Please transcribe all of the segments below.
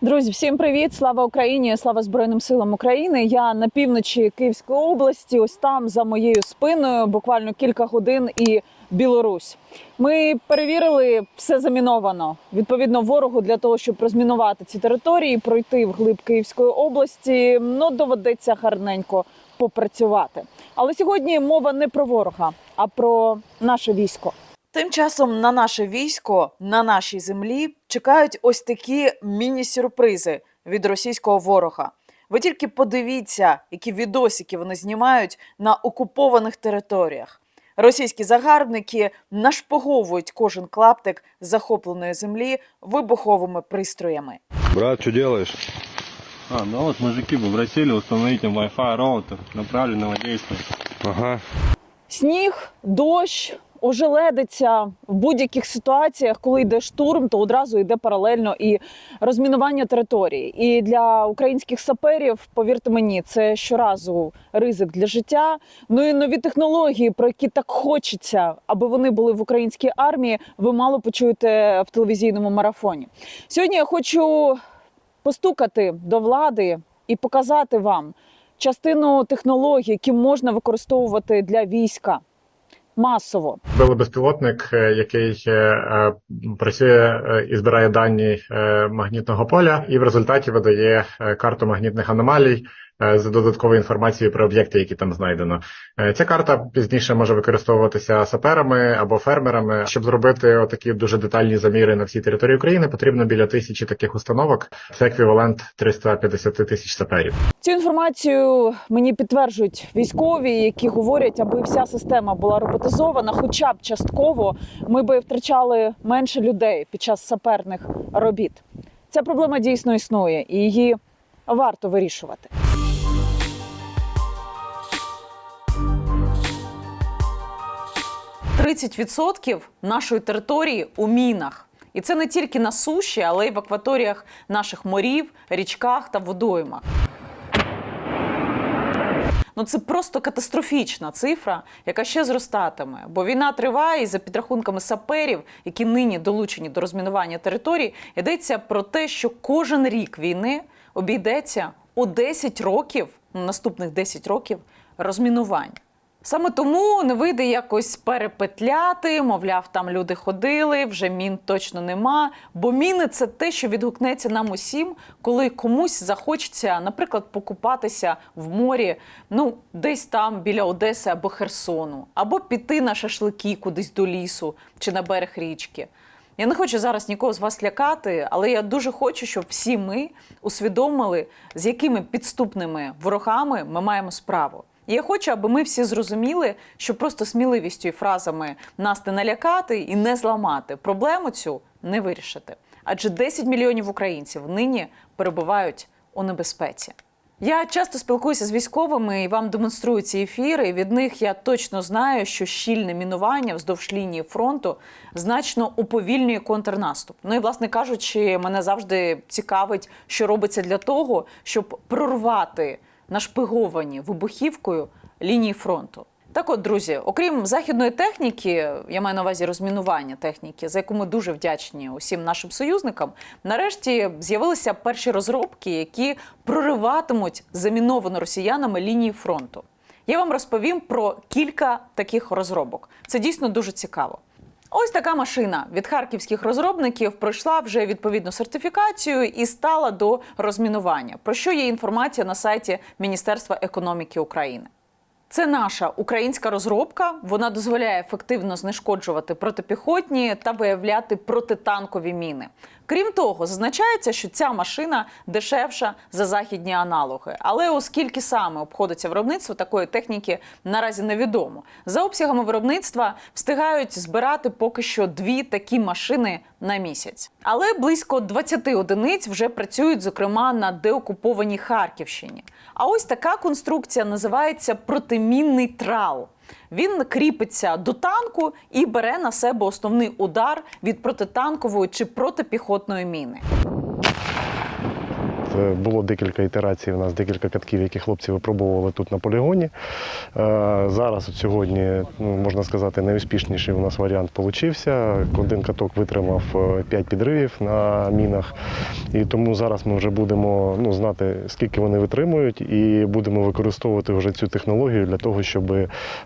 Друзі, всім привіт! Слава Україні! Слава Збройним силам України! Я на півночі Київської області. Ось там за моєю спиною, буквально кілька годин, і Білорусь. Ми перевірили, все заміновано. Відповідно, ворогу для того, щоб розмінувати ці території, пройти вглиб Київської області, ну доведеться гарненько попрацювати. Але сьогодні мова не про ворога, а про наше військо. Тим часом на наше військо на нашій землі чекають ось такі міні-сюрпризи від російського ворога. Ви тільки подивіться, які відосики вони знімають на окупованих територіях. Російські загарбники нашпиговують кожен клаптик захопленої землі вибуховими пристроями. Брат, что делаешь? А, ну вот мужики попросили установить им Wi-Fi роутер направленного действия. Ага. Сніг, дощ, ожеледиться в будь-яких ситуаціях, коли йде штурм, то одразу йде паралельно і розмінування території. І для українських саперів, повірте мені, це щоразу ризик для життя. Ну і нові технології, про які так хочеться, аби вони були в українській армії. Ви мало почуєте в телевізійному марафоні. Сьогодні я хочу постукати до влади і показати вам частину технологій, які можна використовувати для війська масово. Били безпілотник, е, який е, е, працює і збирає дані магнітного поля, і в результаті видає карту магнітних аномалій з додатковою інформацією про об'єкти, які там знайдено. Е, Ця карта пізніше може використовуватися саперами або фермерами. Щоб зробити отакі дуже детальні заміри на всій території України, потрібно біля тисячі таких установок. Це еквівалент 350 тисяч саперів. Цю інформацію мені підтверджують військові, які говорять, аби вся система була роботизована, хоча б частково, ми би втрачали менше людей під час саперних робіт. Ця проблема дійсно існує, і її варто вирішувати. «30% нашої території у мінах. І це не тільки на суші, але й в акваторіях наших морів, річках та водоймах. Ну це просто катастрофічна цифра, яка ще зростатиме. Бо війна триває, і за підрахунками саперів, які нині долучені до розмінування територій, йдеться про те, що кожен рік війни обійдеться у 10 років, ну, наступних 10 років розмінувань. Саме тому не вийде якось перепетляти, мовляв, там люди ходили, вже мін точно нема. Бо міни це те, що відгукнеться нам усім, коли комусь захочеться, наприклад, покупатися в морі, ну десь там біля Одеси або Херсону, або піти на шашлики кудись до лісу чи на берег річки. Я не хочу зараз нікого з вас лякати, але я дуже хочу, щоб всі ми усвідомили, з якими підступними ворогами ми маємо справу. І я хочу, аби ми всі зрозуміли, що просто сміливістю і фразами нас не налякати і не зламати проблему цю не вирішити. Адже 10 мільйонів українців нині перебувають у небезпеці. Я часто спілкуюся з військовими і вам демонструю ці ефіри. Від них я точно знаю, що щільне мінування вздовж лінії фронту значно уповільнює контрнаступ. Ну і власне кажучи, мене завжди цікавить, що робиться для того, щоб прорвати нашпиговані вибухівкою лінії фронту. Так от, друзі, окрім західної техніки, я маю на увазі розмінування техніки, за яку ми дуже вдячні усім нашим союзникам. Нарешті з'явилися перші розробки, які прориватимуть заміновану росіянами лінії фронту. Я вам розповім про кілька таких розробок. Це дійсно дуже цікаво. Ось така машина від харківських розробників пройшла вже відповідну сертифікацію і стала до розмінування. Про що є інформація на сайті Міністерства економіки України. Це наша українська розробка. Вона дозволяє ефективно знешкоджувати протипіхотні та виявляти протитанкові міни. Крім того, зазначається, що ця машина дешевша за західні аналоги. Але оскільки саме обходиться виробництво такої техніки, наразі невідомо. За обсягами виробництва встигають збирати поки що дві такі машини на місяць. Але близько 20 одиниць вже працюють, зокрема на деокупованій Харківщині. А ось така конструкція називається протимінний трал. Він кріпиться до танку і бере на себе основний удар від протитанкової чи протипіхотної міни. Е, було декілька ітерацій. У нас декілька катків, які хлопці випробовували тут на полігоні. Е, Зараз от сьогодні, ну, можна сказати, найуспішніший у нас варіант получився. Один каток витримав 5 підривів на мінах. І тому зараз ми вже будемо ну, знати, скільки вони витримують, і будемо використовувати вже цю технологію для того, щоб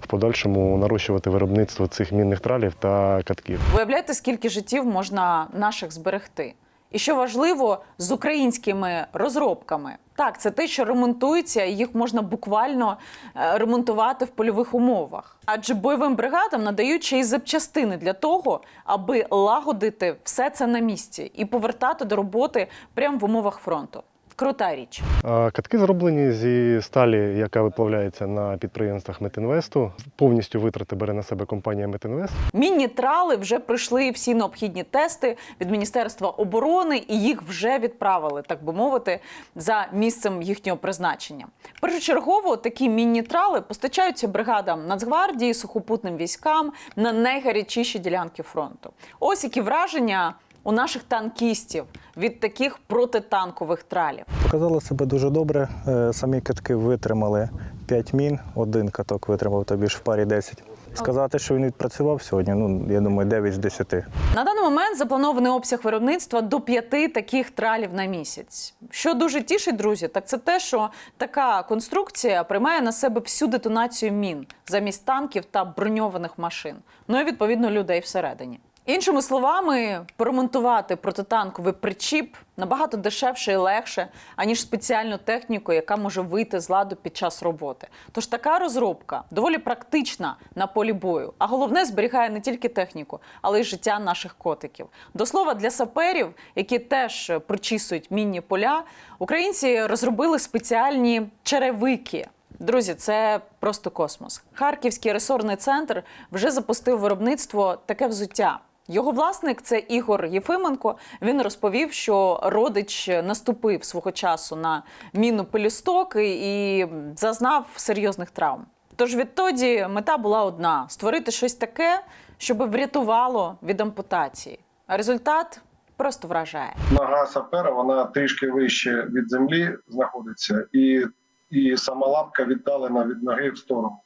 в подальшому нарощувати виробництво цих мінних тралів та катків. Виявляєте, скільки життів можна наших зберегти? І що важливо, з українськими розробками. Так, це те, що ремонтується, і їх можна буквально е, ремонтувати в польових умовах. Адже бойовим бригадам надають ще й запчастини для того, аби лагодити все це на місці і повертати до роботи прямо в умовах фронту. Крута річ. Катки зроблені зі сталі, яка виплавляється на підприємствах Метинвесту. Повністю витрати бере на себе компанія Метинвест. Мінні трали вже пройшли всі необхідні тести від Міністерства оборони, і їх вже відправили, так би мовити, за місцем їхнього призначення. Першочергово такі мінні трали постачаються бригадам Нацгвардії, сухопутним військам на найгарячіші ділянки фронту. Ось які враження у наших танкістів від таких протитанкових тралів. Показали себе дуже добре. Е, Самі катки витримали 5 мін, один каток витримав тобі ж в парі 10. Сказати, що він відпрацював сьогодні, ну я думаю, 9 з 10. На даний момент запланований обсяг виробництва до п'яти таких тралів на місяць. Що дуже тішить, друзі, так це те, що така конструкція приймає на себе всю детонацію мін замість танків та броньованих машин. Ну і відповідно людей всередині. Іншими словами, поремонтувати протитанковий причіп набагато дешевше і легше, аніж спеціальну техніку, яка може вийти з ладу під час роботи. Тож така розробка доволі практична на полі бою, а головне зберігає не тільки техніку, але й життя наших котиків. До слова, для саперів, які теж прочісують мінні поля, українці розробили спеціальні черевики. Друзі, це просто космос. Харківський ресорний центр вже запустив виробництво таке взуття. Його власник це Ігор Єфименко. Він розповів, що родич наступив свого часу на міну пелюсток і зазнав серйозних травм. Тож відтоді мета була одна: створити щось таке, щоб врятувало від ампутації. А результат просто вражає. нога сапера вона трішки вище від землі знаходиться, і, і сама лапка віддалена від ноги в сторону.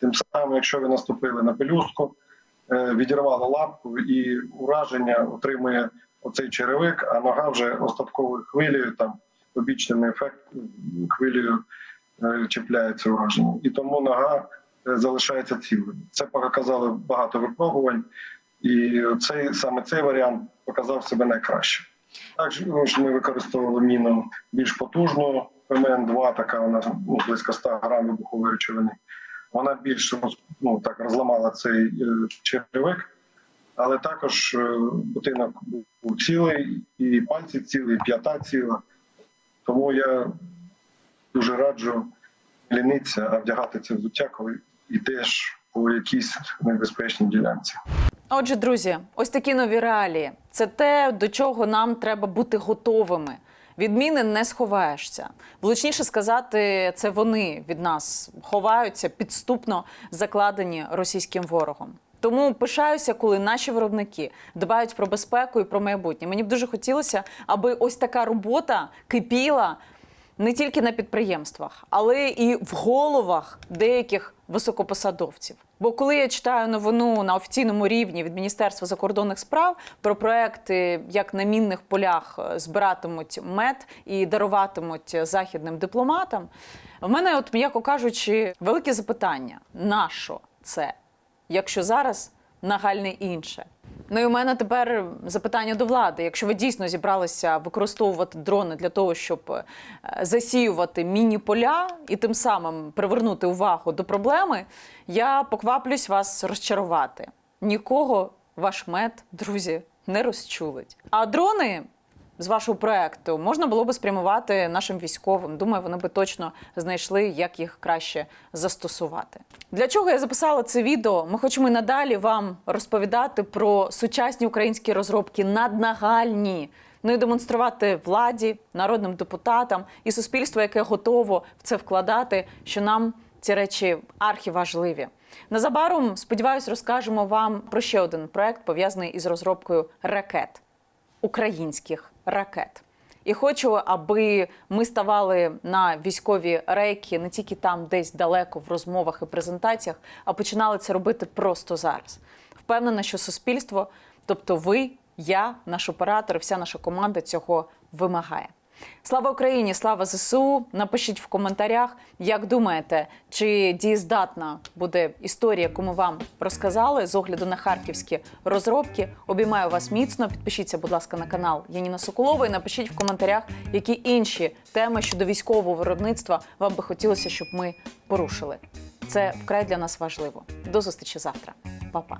Тим самим, якщо ви наступили на пелюстку, е, відірвали лапку і ураження отримує оцей черевик, а нога вже остатковою хвилею, там побічним ефектом хвилею е, чіпляється ураження. І тому нога е, залишається цілою. Це показали багато випробувань, і цей саме цей варіант показав себе найкраще. Також ми використовували міну більш потужну, ПМН-2, така вона ну, близько 100 грам вибухової речовини. Вона більш ну, так розламала цей е, черевик, але також е, будинок був цілий, і пальці цілі, і п'ята ціла. Тому я дуже раджу лінитися, а вдягати це взуття, коли йдеш по якійсь небезпечній ділянці. Отже, друзі, ось такі нові реалії. Це те, до чого нам треба бути готовими. Відміни не сховаєшся. Влучніше сказати, це вони від нас ховаються підступно закладені російським ворогом. Тому пишаюся, коли наші виробники дбають про безпеку і про майбутнє. Мені б дуже хотілося, аби ось така робота кипіла не тільки на підприємствах, але і в головах деяких високопосадовців. Бо коли я читаю новину на офіційному рівні від Міністерства закордонних справ про проекти, як на мінних полях е, збиратимуть мед і даруватимуть західним дипломатам, в мене, от м'яко кажучи, велике запитання: на що це, якщо зараз нагальне інше? Ну і у мене тепер запитання до влади. Якщо ви дійсно зібралися використовувати дрони для того, щоб е, засіювати міні-поля і тим самим привернути увагу до проблеми, я покваплюсь вас розчарувати. Нікого ваш мед, друзі, не розчулить. А дрони з вашого проекту можна було би спрямувати нашим військовим. Думаю, вони би точно знайшли, як їх краще застосувати. Для чого я записала це відео? Ми хочемо і надалі вам розповідати про сучасні українські розробки наднагальні. Ну і демонструвати владі, народним депутатам і суспільству, яке готово в це вкладати, що нам ці речі архіважливі. Незабаром, сподіваюсь, розкажемо вам про ще один проект, пов'язаний із розробкою ракет українських ракет. І хочу, аби ми ставали на військові рейки не тільки там, десь далеко в розмовах і презентаціях, а починали це робити просто зараз. Впевнена, що суспільство, тобто ви, я, наш оператор, вся наша команда цього вимагає. Слава Україні, слава ЗСУ. Напишіть в коментарях, як думаєте, чи дієздатна буде історія, яку ми вам розказали з огляду на харківські розробки. Обіймаю вас міцно. Підпишіться, будь ласка, на канал Яніна Соколова і напишіть в коментарях, які інші теми щодо військового виробництва вам би хотілося, щоб ми порушили. Це вкрай для нас важливо. До зустрічі завтра. Па-па.